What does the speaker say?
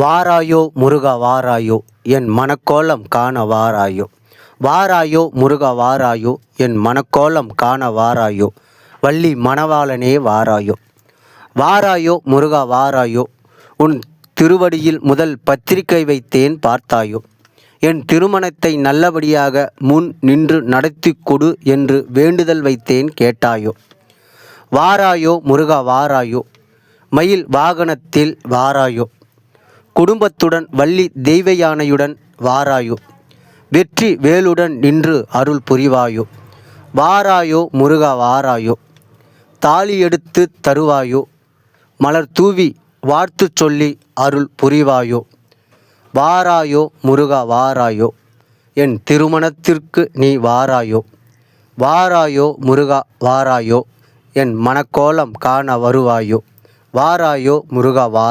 வாராயோ முருகா வாராயோ என் மனக்கோலம் காண வாராயோ. வாராயோ முருகா வாராயோ என் மனக்கோலம் காண வாராயோ. வள்ளி மணவாளனே வாராயோ. வாராயோ முருகா வாராயோ உன் திருவடியில் முதல் பத்திரிகை வைத்தேன் பார்த்தாயோ. என் திருமணத்தை நல்லபடியாக முன் நின்று நடத்தி கொடு என்று வேண்டுதல் வைத்தேன் கேட்டாயோ. வாராயோ முருகா வாராயோ மயில் வாகனத்தில் வாராயோ. குடும்பத்துடன் வள்ளி தெய்வ யானையுடன் வாராயோ. வெற்றி வேலுடன் நின்று அருள் புரிவாயோ. வாராயோ முருகா வாராயோ. தாலி எடுத்து தருவாயோ. மலர் தூவி வாழ்த்து சொல்லி அருள் புரிவாயோ. வாராயோ முருகா வாராயோ. என் திருமணத்திற்கு நீ வாராயோ. வாராயோ முருகா வாராயோ. என் மனக்கோலம் காண வருவாயோ. வாராயோ முருகா வார்